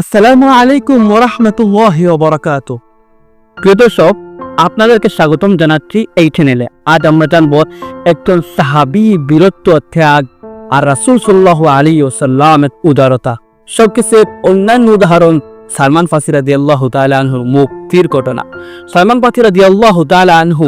আসসালামু আলাইকুম ওরহমতুল্লাহ বরাকাত প্রিয় দর্শক, আপনাদেরকে স্বাগতম জানাচ্ছি এই চ্যানেলে আজ আমরা জানব একজন সাহাবি বীরত্ব ত্যাগ আর রাসূল সাল্লাহ আলী ওসাল্লামের উদারতা। সবকিছুর অন্যান্য উদাহরণ সালমান ফাসিরা দি আল্লাহ আনহুর মুক্তির ঘটনা। সালমান ফাসিরা দি আল্লাহ আনহু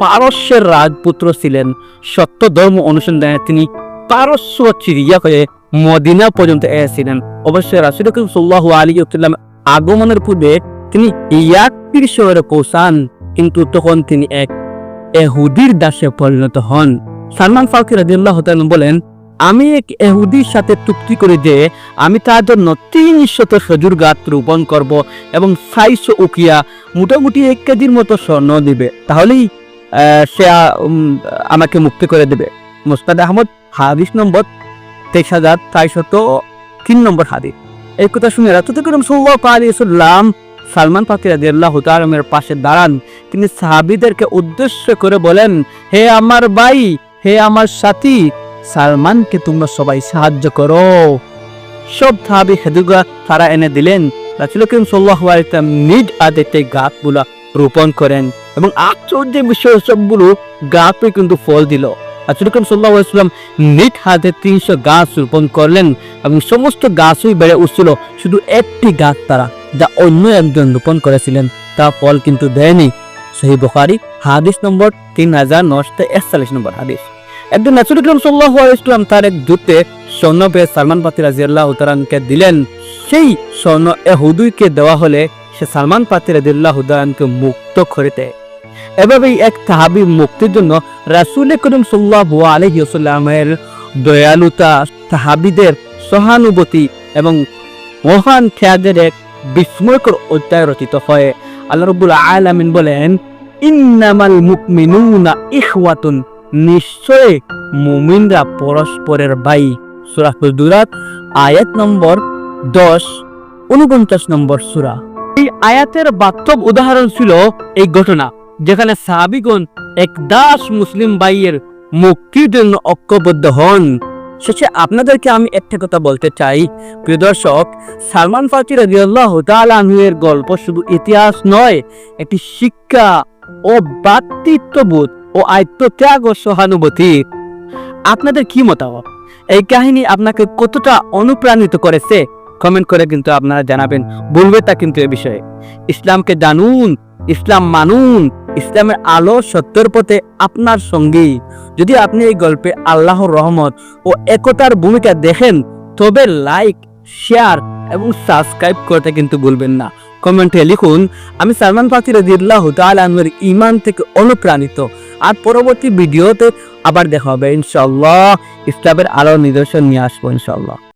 পারস্যের রাজপুত্র ছিলেন। সত্য ধর্ম অনুসন্ধানে তিনি পারস্য চিরিয়া হয়ে মদিনা পর্যন্ত এসেছিলেন। অবশ্যই রাসুল সাল্লাহ আলী সাল্লাম আগমনের পূর্বে তিনি ইয়াকির শহরে পৌঁছান, কিন্তু তখন তিনি এক এহুদির দাসে পরিণত হন। সালমান ফারুক রাদিয়াল্লাহু তাআলা বলেন, আমি এক এহুদির সাথে চুক্তি করে যে আমি তার জন্য তিন শত খেজুর গাছ রোপণ করব এবং সাইশ উকিয়া মোটামুটি এক কেজির মতো স্বর্ণ দিবে। তাহলেই সে আমাকে মুক্তি করে দেবে। মোস্তাদ আহমদ, হাদিস নম্বর তেইশ হাজার চারশত তিন নম্বর হাদিস। এই কথা শুনে রাতুল করিম সাল্লাহ সাল্লাম সালমান পাকি রাদিয়াল্লাহু তাআলার পাশে দাঁড়ান। তিনি সাহাবীদেরকে উদ্দেশ্য করে বলেন, হে আমার ভাই, হে আমার সাথী, সালমানকে তোমরা সবাই সাহায্য করো। সব সাহাবী খেদুগা তারা এনে দিলেন। রাসুল করিম সাল্লাল্লাহু আলাইহি সাল্লাম নিজ আদেতে গাছগুলা রোপণ করেন এবং আশ্চর্য বিষয় সবগুলো গাছই কিন্তু ফল দিল। সাল্লাল্লাহু আলাইহি সাল্লাম নিজ হাতে তিনশো গাছ রোপণ করলেন এবং সমস্ত গাছই বেড়ে উঠছিল। শুধু একটি গাছ তারা, যা অন্য একজন রোপণ করেছিলেন তা ফল কিন্তু দেয়নি। সেই বখারি, হাদিস নম্বর তিন হাজার নশো একচল্লিশ নম্বর হাদিস। একদিন রাসুল ইকরাম সাল্লাল্লাহু আলাইহি তার এক দূতে স্বর্ণ পেয়ে সালমান পাতি রাজিয়াল্লাহ উতারানকে দিলেন। সেই স্বর্ণ এহুদুইকে দেওয়া হলে সে সালমান পাতি রাজিয়াল্লাহ উতারানকে মুক্ত করে দেয়। এভাবেই এক তাহাবি মুক্তির জন্য রাসুল করিম সাল্লাল্লাহু আলাইহি ওয়াসাল্লামের দয়ালুতা তাহাবিদের সহানুভূতি এবং মহান ত্যাগের এক বিস্ময়কর অধ্যায় রচিত হয়। আল্লাহ রব্বুল আলামিন বলেন, ইন্নামাল মুকমিনুনা ইখওয়াতুন। নিশ্চয় মুমিনরা পরস্পরের ভাই। সূরা হুজুরাত আয়াত নম্বর দশ, উনপঞ্চাশ নম্বর সূরা। এই আয়াতের বাস্তব উদাহরণ ছিল এই ঘটনা। যেখানে সাহাবিগণ এক দাস মুসলিম ভাইয়ের মুক্তির জন্য ঐক্যবদ্ধ হন। শেষে আপনাদেরকে আমি একটা কথা বলতে চাই। প্রিয় দর্শক, সালমান তাআলা আনহুয়ের গল্প শুধু ইতিহাস নয় একটি শিক্ষা ও ভ্রাতৃত্ববোধ ও আত্মত্যাগ ও সহানুভূতি। আপনাদের কি মতামত? এই কাহিনী আপনাকে কতটা অনুপ্রাণিত করেছে? কমেন্ট করে কিন্তু আপনারা জানাবেন। বলবে তা কিন্তু এ বিষয়ে। ইসলামকে জানুন, ইসলাম মানুন। ইসলামের আলো সত্যের পথে আপনার সঙ্গী। যদি আপনি এই গল্পে আল্লাহর রহমত ও একতার ভূমিকা দেখেন, তবে লাইক শেয়ার এবং সাবস্ক্রাইব করতে কিন্তু ভুলবেন না। কমেন্টে লিখুন, আমি সালমান ফাকি রাদিয়াল্লাহ তাআলা আনহুর ঈমান থেকে অনুপ্রাণিত। আর পরবর্তী ভিডিওতে আবার দেখা হবে, ইনশাআল্লাহ। ইসলামের আলো নিদর্শন নিয়ে আসব, ইনশাআল্লাহ।